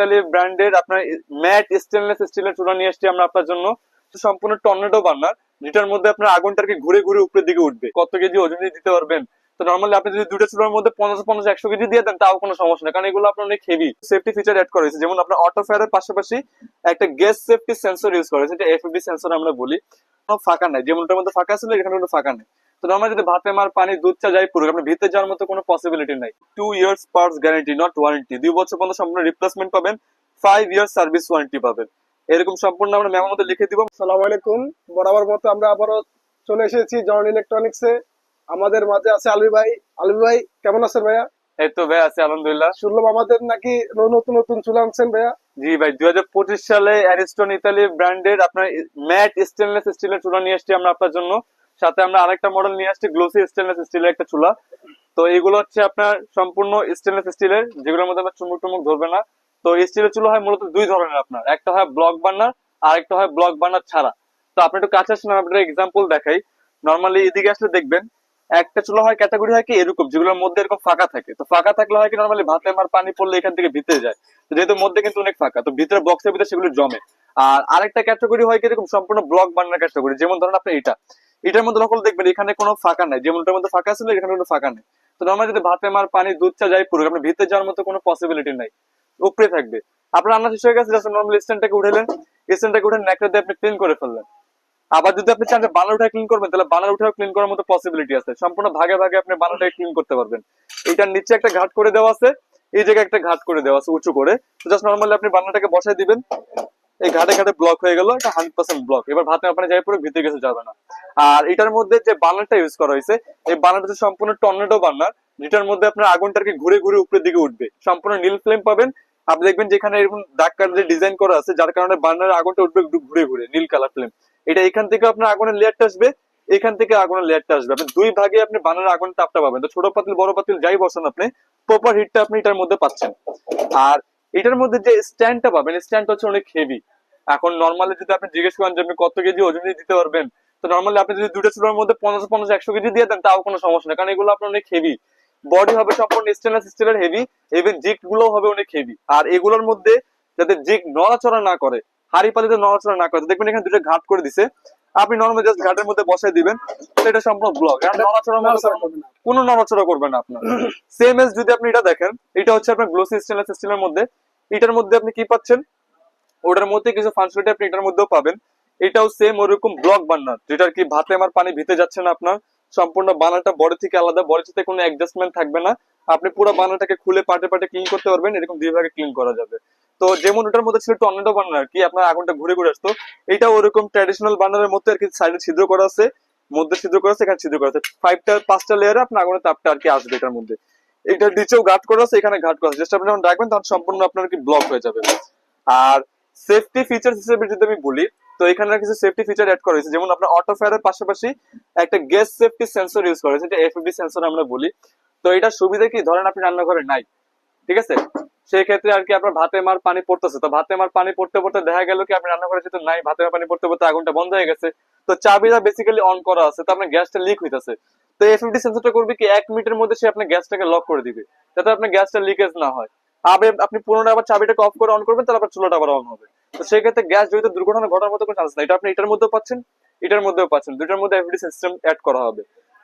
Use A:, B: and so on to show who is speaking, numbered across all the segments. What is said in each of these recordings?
A: Italy ব্র্যান্ডের আপনার mat stainless স্টিলের চুলা নিয়ে এসেছি আমরা আপনার জন্য। সম্পূর্ণ টর্নেডো বার্নার, যেটার মধ্যে আপনার আগুনটাকে ঘুরে ঘুরে উপরের দিকে উঠবে। কত কেজি ওজন দিতে পারবেন? তো নর্মালি আপনি যদি দুটো চুলার মধ্যে পঞ্চাশ পঞ্চাশ, একশো কেজি দিয়ে দেন, তাও কোনো সমস্যা নেই, কারণ এগুলো আপনার অনেক হেভি সেফটি ফিচার অ্যাড করা হয়েছে। যেমন আপনার অটো ফায়ারের পাশাপাশি একটা গ্যাস সেফটি সেন্সর ইউজ করা হয়েছে এটা এফএবি সেন্সর আমরা বলি। ফাঁকা নাই। যেমনটার মধ্যে ফাঁকা ছিল, এখানে কোনো ফাঁকা নেই। তো নর্মালি যদি ভাতে মার পানি দুধ চা যাই পুরো আপনি ভিতরে যাওয়ার মতো কোনো পসিবিলিটি নাই। Two years parts guarantee not warranty দুই বছর পর্যন্ত সম্পূর্ণ রিপ্লেসমেন্ট পাবেন ফাইভ ইয়ার্স সার্ভিস ওয়ারেন্টি পাবেন। এরকম সম্পূর্ণ আমরা মেমোর মধ্যে লিখে দিব।
B: সালাম আলাইকুম। বরাবর মতো আমরা আবারও চলে এসেছি জন ইলেকট্রনিক্সে আমাদের মাঝে আছে আলবি ভাই। আলবি ভাই কেমন আছেন ভাইয়া?
A: এই তো ভাই আছে আলহামদুলিল্লাহ।
B: শুনলাম আমাদের নাকি নতুন নতুন চুলা আনছেন ভাইয়া?
A: জি ভাই দুই হাজার পঁচিশ সালে অ্যারিস্টন ইতালি ব্র্যান্ডের আপনার ম্যাট স্টেনলেস স্টিলের চুলা নিয়ে এসেছি আমরা আপনার জন্য। সাথে আমরা আরেকটা মডেল নিয়ে আসছি গ্লোসি স্টেনলেস স্টিলের একটা চুলা। তো এগুলো হচ্ছে আপনার সম্পূর্ণ স্টেনলেস স্টিলের যেগুলোর মধ্যে আপনার চুমুক টুমুক ধরবে না। তো স্টিলের চুলা হয় মূলত দুই ধরনের আপনার। একটা হয় ব্লক বার্নার আর একটা হয় ব্লক বার্নার ছাড়া। তো আপনি একটু কাছে আমি আপনার এক্সাম্পল দেখাই। নর্মালি এদিকে আসলে দেখবেন, একটা চুলা হয় ক্যাটাগরি হয় কি এরকম, যেগুলোর মধ্যে এরকম ফাঁকা থাকে। তো ফাঁকা থাকলে হয় কি নর্মালি ভাতে আমার পানি পড়লে এখান থেকে ভিতরে যায়। তো যেহেতু মধ্যে কিন্তু অনেক ফাঁকা, তো ভিতরে বক্সের ভিতরে সেগুলো জমে। আর আরেকটা ক্যাটাগরি হয় কি এরকম, সম্পূর্ণ ব্লক বার্নার ক্যাটাগরি যেমন ধরেন আপনি এটা এটার মধ্যে নকল দেখবেন, এখানে কোনো ফাঁকা নাই। যেমনটার মধ্যে ফাঁকা ছিল, এখানে কোনো ফাঁকা নেই। তো নর্মালি যদি ভাতে মার, পানি, দুধ চা যাই পুরো আপনি ভিতরে যাওয়ার মতো কোনো পসিবিলিটি নাই। উপরে থাকবে। আপনার রান্না শেষ হয়ে গেছে জাস্ট নর্মাল স্ট্যান্ডটাকে উঠেলেন। স্ট্যান্ডটাকে উঠে ন্যাকড়া দিয়ে আপনি ক্লিন করে ফেললেন। আবার যদি আপনি চান যে বানার উঠে ক্লিন করবেন, তাহলে বানার উঠেও ক্লিন করার মতো পসিবিলিটি আছে। সম্পূর্ণ ভাগে ভাগে আপনি বানারটাকে ক্লিন করতে পারবেন। এটার নিচে একটা ঘাট করে দেওয়া আছে। এই জায়গায় একটা ঘাট করে দেওয়া আছে, উঁচু করে। জাস্ট নর্মালি আপনি বানাটাকে বসাই দিবেন। এই ঘাটে ঘাটে ব্লক হয়ে গেল, এটা হান্ড্রেড পার্সেন্ট ব্লক এবার ভাতে আপনি যাই পুরো ভিতরে গেছে, যাবে না। আর এটার মধ্যে যে বার্নারটা ইউজ করা হয়েছে, এই বার্নারটা সম্পূর্ণ টর্নেডো বার্নার যেটার মধ্যে আপনার আগুনটাকে ঘুরে ঘুরে উপরের দিকে উঠবে। সম্পূর্ণ নীল ফ্লেম পাবেন। আপনি দেখবেন যেখানে এরকম দাগ কার্ডের ডিজাইন করা আছে, যার কারণে বার্নারের আগুনটা উঠবে একটু ঘুরে ঘুরে, নীল কালার ফ্লেম এটা এখান থেকে আপনার আগুনের লেয়ারটা আসবে, এখান থেকে আগুনের লেয়ারটা আসবে। আপনি দুই ভাগে আপনি বানার আগুন তাপটা পাবেন। তো ছোট পাতিল, বড় পাতিল যাই বসান আপনি প্রপার হিটটা আপনি এটার মধ্যে পাচ্ছেন। আর এটার মধ্যে যে স্ট্যান্ডটা পাবেন স্ট্যান্ডটা হচ্ছে অনেক হেভি এখন নর্মালি যদি আপনি জিজ্ঞেস করেন যে আপনি কত কেজি ওজন দিতে পারবেন তো নর্মালি আপনি যদি দুটো চুলার মধ্যে পঞ্চাশ পঞ্চাশ একশো কেজি দিয়ে দেন তাও কোনো সমস্যা নেই। কারণ এগুলো আপনার অনেক হেভি বডি হবে সম্পূর্ণ স্টেনলেস স্টিলের হেভি ইভেন জিগগুলো হবে অনেক হেভি আর এগুলোর মধ্যে যাতে জিগ নড়াচড়া না করে হাড়ি পালিতে নড়াচড়া না করে দেখবেন এখানে দুটো ঘাট করে দিছে। আপনি নর্মাল জাস্ট ঘাটের মধ্যে বসাই দিবেন এটা সম্পূর্ণ ব্লক কোনো নড়াচড়া করবে না আপনার। সেম এস যদি আপনি এটা দেখেন এটা হচ্ছে আপনার গ্লোসি স্টেনলেস স্টিলের মধ্যে। এটার মধ্যে আপনি কি পাচ্ছেন? ওটার মধ্যে কিছু ফাংশনালিটি আপনি এটার মধ্যেও পাবেন। এটাও সেম ওরকম ব্লক বার্নার যেটার কি ভাতে আমার পানি ভিতে যাচ্ছে না আপনার। সম্পূর্ণ বানারটা বডি থেকে আলাদা। বডির সাথে কোনো অ্যাডজাস্টমেন্ট থাকবে না। আপনি পুরো বানারটাকে খুলে পাটে পাটে ক্লিন করতে পারবেন। এরকম দুই ভাগে ক্লিন করা যাবে। তো যেমন ওটার মধ্যে ছিল টর্নেডো বার্নার কি, আপনার আগুনটা ঘুরে ঘুরে আসতো। এটা ওরকম ট্র্যাডিশনাল বার্নারের মধ্যে আর কি সাইডে ছিদ্র করা আছে। মধ্যে ছিদ্র করা আছে, এখানে ছিদ্র করা আছে। ফাইভটা পাঁচটা লেয়ারে আপনার আগুনের তাপটা আর কি আসবে এটার মধ্যে। এটার নিচেও ঘাট করা আছে, এখানে ঘাট করা আছে। জাস্ট আপনি যখন রাখবেন, তখন সম্পূর্ণ আপনার কি ব্লক হয়ে যাবে। আর সেফটি ফিচার হিসেবে যদি আমি বলি তো এখানে কিছু সেফটি ফিচার অ্যাড করা হয়েছে। যেমন আপনার অটো ফায়ারের পাশাপাশি একটা গ্যাস সেফটি সেন্সর ইউজ করা হয়েছে এটা এফএবি সেন্সর আমরা বলি। তো এটা সুবিধা কি? ধরেন আপনি রান্নাঘরে নাই, ঠিক আছে? সেই ক্ষেত্রে আর কি আপনার ভাতে মার পানি পড়তেছে। তো ভাতে মার পানি পড়তে পড়তে দেখা গেল কি, আপনি রান্নাঘরে যেহেতু নাই ভাতে মার পানি পড়তে পড়তে আগুনটা বন্ধ হয়ে গেছে। তো চাবিটা বেসিক্যালি অন করা আছে তো আপনার গ্যাসটা লিক হইতেছে। তো এফএফডি সেন্সরটা করবে কি, এক মিনিটের মধ্যে সে আপনার গ্যাসটাকে লক করে দিবে, যাতে আপনার গ্যাসটা লিকেজ না হয়। আবার আপনি পুনরায় আবার চাবিটাকে অফ করে অন করবেন, তাহলে আবার চুলাটা আবার অন হবে। তো সেই ক্ষেত্রে গ্যাস জড়িত দুর্ঘটনা ঘটার মতো কোনো চান্স নাই। এটা আপনি এটার মধ্যেও পাচ্ছেন এটার মধ্যেও পাচ্ছেন। দুটার মধ্যে এফডি সিস্টেম অ্যাড করা হবে।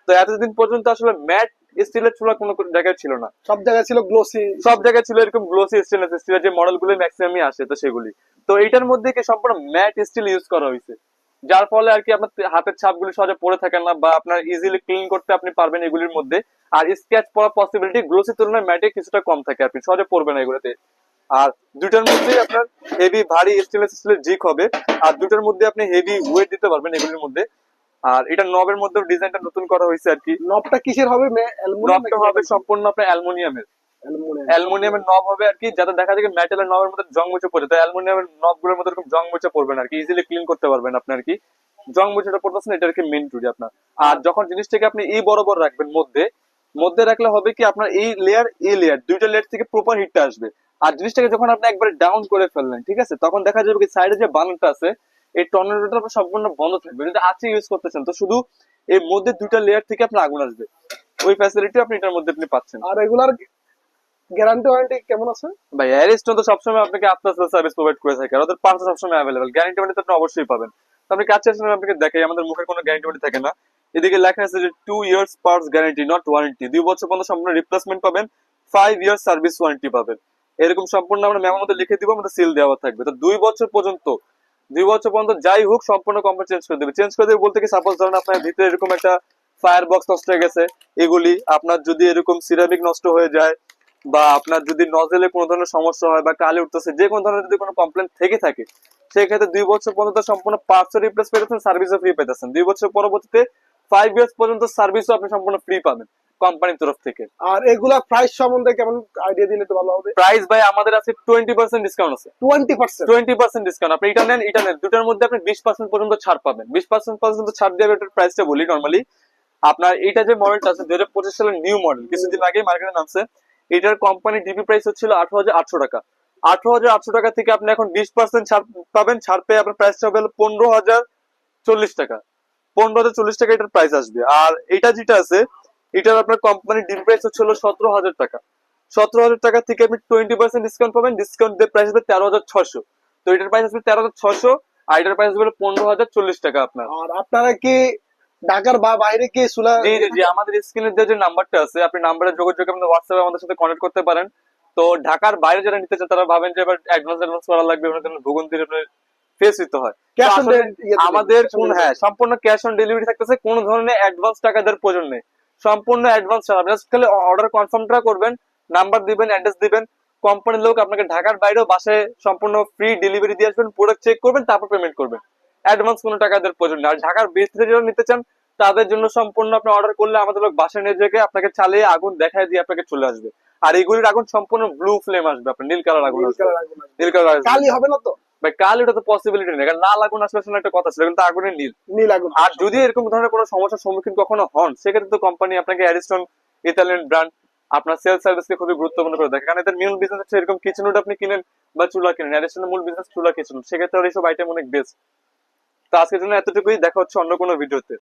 A: তো এতদিন পর্যন্ত আসলে ম্যাট স্টিলের চুলা কোনো জায়গায় ছিল না।
B: সব জায়গায় ছিল গ্লোসি
A: সব জায়গায় ছিল এরকম গ্লোসি স্টেনলেস স্টিলের যে মডেলগুলো ম্যাক্সিমামই আসে তো সেগুলি। তো এইটার মধ্যে কি সম্পূর্ণ ম্যাট স্টিল ইউজ করা হয়েছে? যার ফলে আর কি আপনার হাতের ছাপগুলি সহজে পড়ে থাকে না বা আপনার ইজিলি ক্লিন করতে আপনি পারবেন এগুলির মধ্যে। আর স্কেচ পড়ার পসিবিলিটি গ্লোসি তুলনায় ম্যাটে কিছুটা কম থাকে আপনি সহজে পড়বেন না এগুলোতে। আর দুটার মধ্যে আপনার হেভি ভারী স্টেনলেস স্টিলের জিক হবে। আর দুটার মধ্যে আপনি হেভি ওয়েট দিতে পারবেন এগুলির মধ্যে। আর এটা নবের মধ্যে ডিজাইনটা নতুন করা হয়েছে আর কি।
B: নবটা কিসের হবে?
A: নবটা হবে সম্পূর্ণ আপনার অ্যালুমিনিয়ামের। অ্যালুমিনিয়ামের নব হবে আর কি যাতে দেখা যায় মেটালের নবের মধ্যে জং মুছে পড়ে। তো অ্যালুমিনিয়ামের নবগুলোর মধ্যে এরকম জং মুছে পড়বে না আর কি ইজিলি ক্লিন করতে পারবেন আপনি আর কি। জং মুছেটা পড়তেছেন এটা আর কি মেন টুডি আপনার। আর যখন জিনিসটাকে আপনি এই বরাবর রাখবেন মধ্যে মধ্যে রাখলে হবে কি আপনার এই লেয়ার এই লেয়ার দুইটা লেয়ার থেকে প্রপার হিটটা আসবে। আর জিনিসটাকে যখন আপনি একবারে ডাউন করে ফেললেন ঠিক আছে? তখন দেখা যাবে কি সাইডে যে বানানটা আছে এই টর্নেডোটা আপনার সম্পূর্ণ বন্ধ থাকবে। যদি আছে ইউজ করতেছেন। তো শুধু এর মধ্যে দুইটা লেয়ার থেকে আপনার আগুন আসবে। ওই ফ্যাসিলিটি আপনি এটার মধ্যে আপনি পাচ্ছেন।
B: আর রেগুলার গ্যারান্টি ওয়ারেন্টি কেমন আছে?
A: ভাই অ্যারিস্টন তো সবসময় আপনাকে আফটার সেল সার্ভিস প্রোভাইড করে থাকে। আর ওদের পার্টস সবসময় অ্যাভেলেবল গ্যারান্টি ওয়ারেন্টি আপনি অবশ্যই পাবেন। তো আপনি কাছে আসলে আপনাকে দেখাই আমাদের মুখে কোনো গ্যারান্টি ওয়ারেন্টি থাকে না। এদিকে লেখা আছে যে two years parts guarantee not warranty দুই বছর পর্যন্ত সম্পূর্ণ রিপ্লেসমেন্ট পাবেন ফাইভ ইয়ার্স সার্ভিস ওয়ারেন্টি পাবেন। এরকম সম্পূর্ণ আমরা মেমোর মধ্যে লিখে দিব, আমাদের সিল দেওয়া থাকবে। তো দুই বছর পর্যন্ত, দুই বছর পর্যন্ত যাই হোক, সম্পূর্ণ কোম্পানি চেঞ্জ করে দেবে। চেঞ্জ করে দেবে বলতে কি সাপোজ ধরেন আপনার ভিতরে এরকম একটা ফায়ার বক্স নষ্ট হয়ে গেছে, এগুলি আপনার যদি এরকম সিরামিক নষ্ট হয়ে যায়, বা আপনার যদি নজেলে কোনো ধরনের সমস্যা হয়, বা কালে উঠতেছে, যে কোনো ধরনের যদি কোনো কমপ্লেন থেকে থাকে সেক্ষেত্রে দুই বছর পর্যন্ত সম্পূর্ণ পার্টস রিপ্লেস পেতেছেন সার্ভিসও ফ্রি পেতেছেন দুই বছর পরবর্তীতে ফাইভ ইয়ার্স পর্যন্ত সার্ভিসও আপনি সম্পূর্ণ ফ্রি পাবেন কোম্পানির তরফ থেকে।
B: আর এগুলা প্রাইস সম্বন্ধে কেমন আইডিয়া দিলে তো ভালো হবে?
A: প্রাইস ভাই আমাদের আছে টোয়েন্টি পার্সেন্ট ডিসকাউন্ট আছে।
B: Twenty percent
A: twenty percent discount আপনি এটা নেন এটা নেন। দুটার মধ্যে আপনি বিশ পার্সেন্ট পর্যন্ত ছাড় পাবেন। বিশ পার্সেন্ট পর্যন্ত ছাড় দিয়ে এটার প্রাইসটা বলি নর্মালি আপনার এটা যে মডেলটা আছে দুই হাজার পঁচিশ সালের নিউ মডেল কিছুদিন আগে মার্কেটে নামছে। এটার কোম্পানি ডিপি প্রাইস হচ্ছিল আঠারো হাজার আটশো টাকা। আঠারো হাজার আটশো টাকা থেকে আপনি এখন বিশ পার্সেন্ট ছাড় পাবেন। ছাড় পেয়ে আপনার প্রাইসটা হবে হলো পনেরো হাজার চল্লিশ টাকা। পনেরো হাজার চল্লিশ টাকা এটার প্রাইস আসবে। আর এটা যেটা আছে এটার আপনার কোম্পানি ডিপি প্রাইস হচ্ছিল সতেরো হাজার টাকা। সতেরো হাজার টাকা থেকে আপনি টোয়েন্টি পার্সেন্ট ডিসকাউন্ট পাবেন। ডিসকাউন্ট দিয়ে প্রাইস হবে তেরো হাজার ছশো তো এটার প্রাইস আসবে তেরো হাজার ছশো আর এটার প্রাইস হবে পনেরো হাজার চল্লিশ টাকা আপনার।
B: আর আপনারা কি ঢাকার বা বাইরে কি সুলা
A: জি জি জি আমাদের স্ক্রিনে যে নাম্বারটা আছে আপনি নাম্বারে যোগাযোগ আমাদের হোয়াটসঅ্যাপে আমাদের সাথে কনেক্ট করতে পারেন। তো ঢাকার বাইরে যারা নিতে চান তারা ভাবেন যে এবার অ্যাডভান্স অ্যাডভান্স করা লাগবে আপনার ফেস দিতে হয়।
B: ক্যাশ অন
A: আমাদের কোন হ্যাঁ সম্পূর্ণ ক্যাশ অন ডেলিভারি থাকতেছে কোনো ধরনের অ্যাডভান্স টাকা দেওয়ার প্রয়োজন নেই। সম্পূর্ণ অ্যাডভান্স just খালি অর্ডার কনফার্মটা করবেন নাম্বার দিবেন অ্যাড্রেস দিবেন। কোম্পানির লোক আপনাকে ঢাকার বাইরেও বাসায় সম্পূর্ণ ফ্রি ডেলিভারি দিয়ে আসবেন প্রোডাক্ট চেক করবেন তারপর পেমেন্ট করবেন। অ্যাডভান্স কোনো টাকা দেওয়ার প্রয়োজন নেই। আর ঢাকার যারা নিতে চান তাদের জন্য সম্পূর্ণ আপনি অর্ডার করলে আমাদের লোক নিয়ে যেয়ে আপনাকে চালিয়ে আগুন দেখায় দিয়ে আপনাকে চলে আসবে। আর এইগুলির আগুন সম্পূর্ণ ব্লু ফ্লেম আসবে আপনার নীল কালার আগুন নীল কালার আসবে।
B: কালি হবে না তো?
A: ভাই কাল এটা তো পসিবিলিটি নেই কারণ লাল আগুন আসলে আসলে একটা কথা ছিল কিন্তু আগুনের নীল।
B: নীল আগুন।
A: আর যদি এরকম ধরনের কোনো সমস্যার সম্মুখীন কখনো হন সেক্ষেত্রে তো কোম্পানি আপনাকে অ্যারিস্টন ইতালিয়ান ব্র্যান্ড আপনার সেলস সার্ভিসকে খুবই গুরুত্বপূর্ণ করে দেখে কারণ এদের মূল বিজনেস হচ্ছে এরকম কিচেন আপনি কিনেন বা চুলা কিনেন। অ্যারিস্টনের মূল বিজনেস চুলা কিচেন সেক্ষেত্রে এইসব আইটেম অনেক বেস্ট তো আজকের জন্য এতটুকুই। দেখা হচ্ছে অন্য কোনো ভিডিওতে